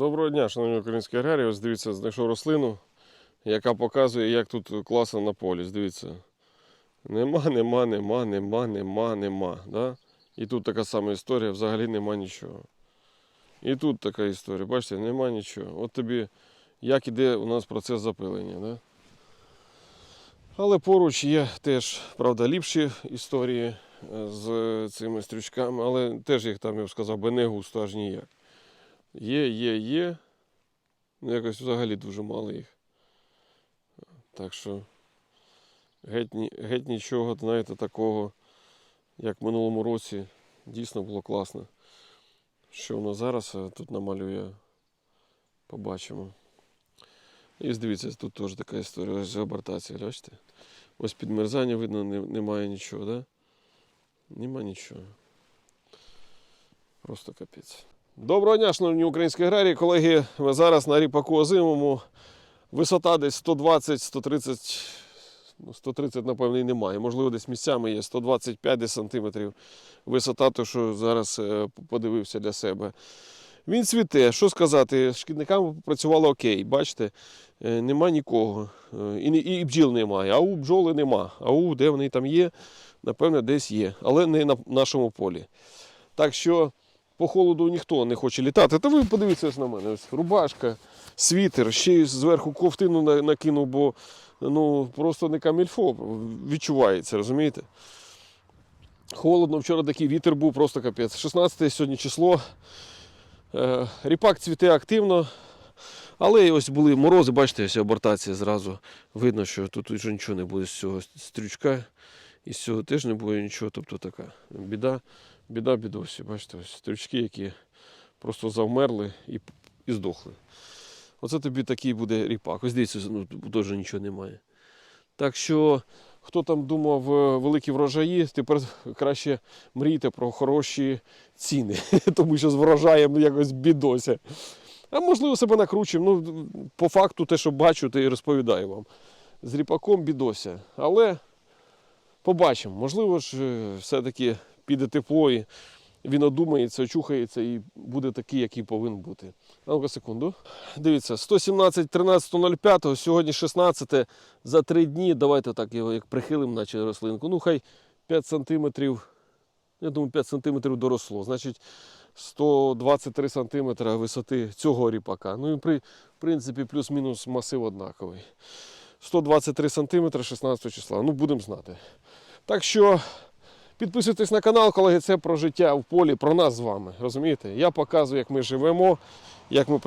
Доброго дня, шановні українські аграрії. Ось дивіться, знайшов рослину, яка показує, як тут класно на полі. Дивіться. Нема, нема, нема, нема, нема, нема. Да? І тут така сама історія, взагалі нема нічого. І тут така історія, бачите, нема нічого. От тобі, як іде у нас процес запилення. Да? Але поруч є теж, правда, ліпші історії е, з цими стрючками, але теж їх там, я б сказав, би не густо аж ніяк. Є, є, є. Ну, якось взагалі дуже мало їх. Так що геть, геть нічого, знаєте, такого, як в минулому році, дійсно було класно. Що воно зараз е, тут намалює, побачимо. І дивіться, тут теж така історія, ось абортація, бачите? Ось підмерзання видно, немає нічого, да? Нема нічого. Просто капець. Доброго дня, шановні українські аграрії. Колеги, ми зараз на ріпаку озимому. Висота десь 120-130, ну 130, напевно, і немає. Можливо, десь місцями є 125 десь сантиметрів. Висота, то що зараз е, подивився для себе. Він цвіте. Що сказати? Шкідниками працювало окей. Бачите, е, нема нікого. Е, І, і бджіл немає. А у бджоли нема. А у де вони там є, напевно, десь є. Але не на нашому полі. Так що по холоду ніхто не хоче літати. Та ви подивіться на мене. Ось рубашка, світер, ще й зверху ковтину на- накинув, бо ну, просто не камільфо відчувається, розумієте? Холодно, вчора такий вітер був, просто капець. 16 сьогодні число. Е, Ріпак цвіте активно. Але ось були морози, бачите, ось абортація зразу видно, що тут вже нічого не буде з цього стрючка. І з цього теж не буде нічого. Тобто така біда, біда бідосі. Бачите, ось стрючки, які просто завмерли і, і здохли. Оце тобі такий буде ріпак. Ось дивіться, ну, теж нічого немає. Так що, хто там думав е, великі врожаї, тепер краще мрійте про хороші ціни, тому що з врожаєм ну, якось бідося. А можливо себе накручуємо. Ну, по факту, те, що бачу, те і розповідаю вам. З ріпаком бідося. Але побачимо. Можливо ж, е, все-таки піде тепло і він одумається, очухається і буде такий, який повинен бути. Ну-ка секунду. Дивіться, 117 13.05, сьогодні 16 за три дні. Давайте так його як прихилимо, наче рослинку. Ну, хай 5 сантиметрів. Я думаю, 5 сантиметрів доросло. Значить, 123 сантиметра висоти цього ріпака. Ну і при, принципі, плюс-мінус масив однаковий. 123 сантиметри 16 числа. Ну, будемо знати. Так що підписуйтесь на канал, колеги. Це про життя в полі, про нас з вами. Розумієте? Я показую, як ми живемо, як ми